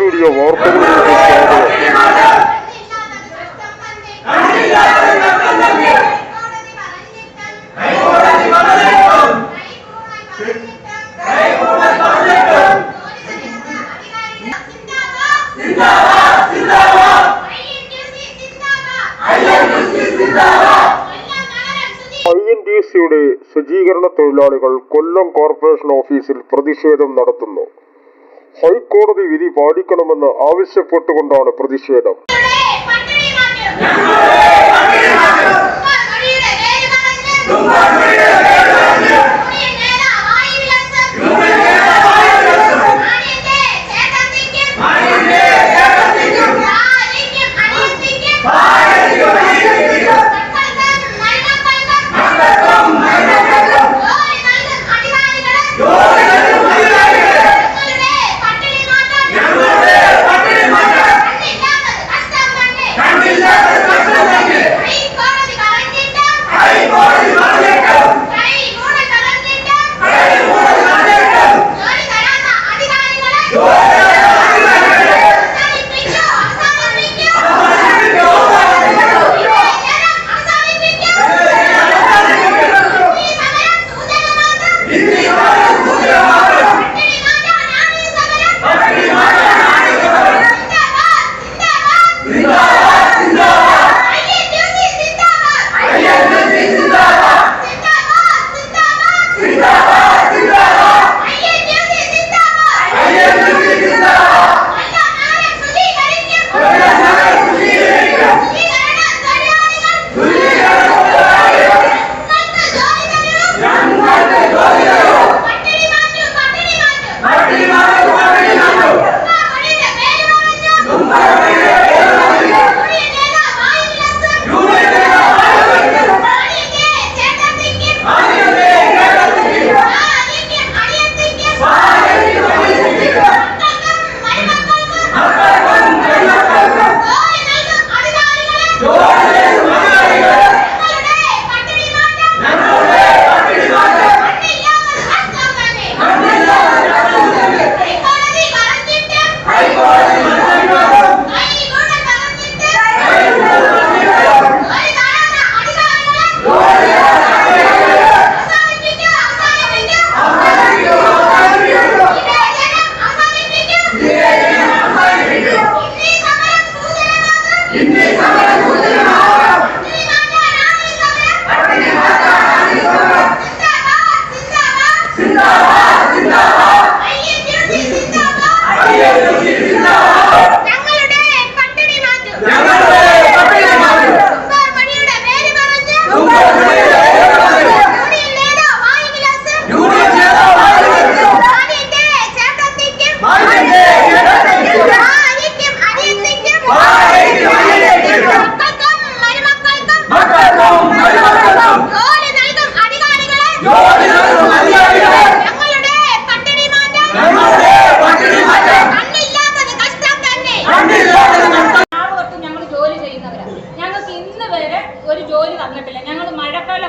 Media വാർത്തകളിലേക്ക് I തൊഴിലാളികൾ കൊല്ലം corporation ഓഫീസിൽ പ്രതിഷേധം നടത്തുന്നു. ഹൈക്കോടതി വിധി പാലിക്കണമെന്ന് ആവശ്യപ്പെട്ടുകൊണ്ടാണ് പ്രതിഷേധം.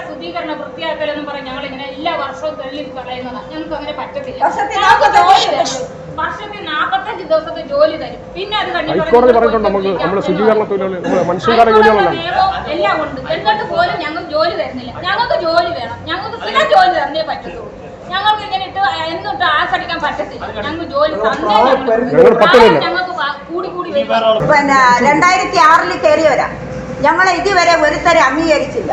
ശുദ്ധീകരണ വൃത്തിയാക്കലെന്നും പറഞ്ഞ് ഞങ്ങൾ ഇങ്ങനെ എല്ലാ വർഷവും തെള്ളി കളയുന്നതാണ് ഞങ്ങൾക്ക് അങ്ങനെ പറ്റത്തില്ല വർഷത്തിൽ നാൽപ്പത്തഞ്ച് ദിവസത്തെ ജോലി തരും. പിന്നെ അത് ഹൈക്കോടതി പറഞ്ഞിട്ടുണ്ട് നമുക്ക് നമ്മുടെ ശുചീകരണ തൊഴിലാളി മനുഷ്യകാല ജോലികളല്ല എല്ലാം ഉണ്ട്. എന്നിട്ട് പോലും ഞങ്ങൾക്ക് ജോലി തരുന്നില്ല. ഞങ്ങൾക്ക് ജോലി വേണം. ഞങ്ങൾക്ക് സ്ഥിരം ജോലി തന്നേ പറ്റത്തുള്ളൂ. ഞങ്ങൾക്ക് ഇങ്ങനെ ഇട്ട് എന്നിട്ട് ആസടിക്കാൻ പറ്റത്തില്ല. ഞങ്ങൾക്ക് ജോലി തന്നേ ഞങ്ങൾ പറ്റുന്നില്ല. ഞങ്ങൾക്ക് വാ- കൂടി കൂടി പിന്നെ രണ്ടായിരത്തി ആറിൽ കയറിയവരാ ഞങ്ങളെ ഇതുവരെ ഒരുത്തരെ അംഗീകരിച്ചില്ല.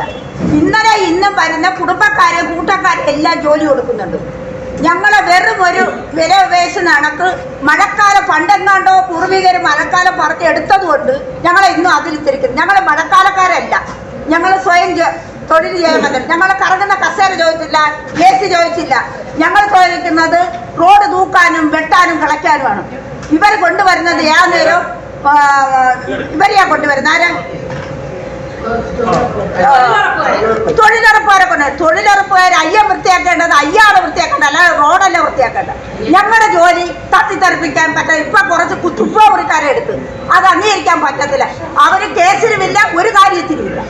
ഇന്നലെ ഇന്നും വരുന്ന കുടുംബക്കാരെ കൂട്ടക്കാരെ എല്ലാം ജോലി കൊടുക്കുന്നുണ്ട്. ഞങ്ങളെ വെറും ഒരു വില ഉപേക്ഷിച്ച് നടക്ക്. മഴക്കാലം പണ്ടെങ്ങാണ്ടോ പൂർവികർ മഴക്കാലം പറത്തി എടുത്തതുകൊണ്ട് ഞങ്ങളെ ഇന്നും അതിൽ തിരിക്കുന്നു ഞങ്ങൾ മഴക്കാലക്കാരല്ല. ഞങ്ങൾ സ്വയം തൊഴിൽ ചെയ്യാൻ പറ്റില്ല ഞങ്ങൾ കറങ്ങുന്ന കസേര ചോദിച്ചില്ല എ സി ചോദിച്ചില്ല. ഞങ്ങൾ ചോദിക്കുന്നത് റോഡ് തൂക്കാനും വെട്ടാനും കളയ്ക്കാനുമാണ് ഇവർ കൊണ്ടുവരുന്നത് ഏത് നേരം ഇവരെയാ കൊണ്ടുവരുന്നത് ആരാ? തൊഴിലുറപ്പുകാരെ കൊണ്ട് തൊഴിലുറപ്പുകാർ അയ്യം വൃത്തിയാക്കേണ്ടത് കേൾപ്പിക്കാൻ പറ്റാതെ ഇപ്പൊ കുറച്ച് കുത്തുപ്പോ ഒരു എടുത്ത്. അത് അംഗീകരിക്കാൻ പറ്റത്തില്ല. അവർ കേസിലുമില്ല ഒരു കാര്യത്തിലുമില്ല.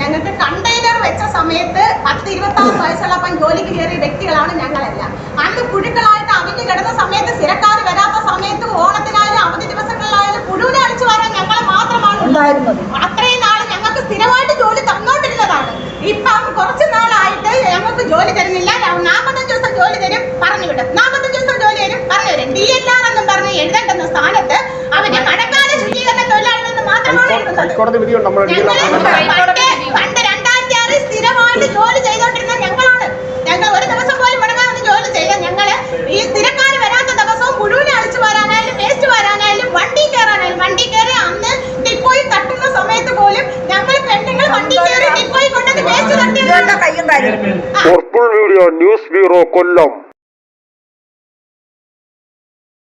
ഞങ്ങൾക്ക് കണ്ടെയ്നർ വെച്ച സമയത്ത് പത്ത് ഇരുപത്തി ആറ് വയസ്സുള്ള ജോലിക്ക് കയറിയ വ്യക്തികളാണ് ഞങ്ങളെല്ലാം. അന്ന് പുഴുക്കളായിട്ട് അവിഞ്ഞു കിടന്ന സമയത്ത് സ്ഥിരക്കാർ വരാത്ത സമയത്ത് ഓണത്തിനായാലും അവധി ദിവസങ്ങളിലായാലും പുഴുവിനെ അടിച്ചു വരാൻ ഞങ്ങൾ മാത്രമാണ് ഉണ്ടായിരുന്നത്. വിടും നാൽപ്പത്തഞ്ച് ദിവസം ജോലി തരും പറഞ്ഞു തരും ഡി എൽ ആർ എന്നും പറഞ്ഞ് എഴുതേണ്ടുന്ന സ്ഥാനത്ത് അവർ മഴക്കാല ശുചീകരണ തൊഴിലാളികളെന്ന് മാത്രമാണ് എഴുതുന്നത്. പണ്ട് രണ്ടായിരത്തി ആറിൽ സ്ഥിരമായിട്ട് ജോലി ചെയ്തോണ്ടിരുന്ന ഞങ്ങളാണ്. ഞങ്ങൾ ഒരു ദിവസം പോലും മുടങ്ങാതെ ജോലി ചെയ്ത ഞങ്ങൾ ഈ സ്ഥിരക്കാർ വരാത്ത ദിവസവും മുഴുവൻ അടിച്ചു വരാനായാലും വേസ്റ്റ് വരാനായാലും വണ്ടി കയറാനായാലും വണ്ടി കയറി അന്ന് ഡിപ്പോയിൽ തട്ടുന്ന സമയത്ത് പോലും ഞങ്ങൾ പെണ്ണുങ്ങൾ വണ്ടി കയറി ഡിപ്പോയിൽ കൊണ്ടത് വേസ്റ്റ് കാര്യം. Purple media news bureau Kollam.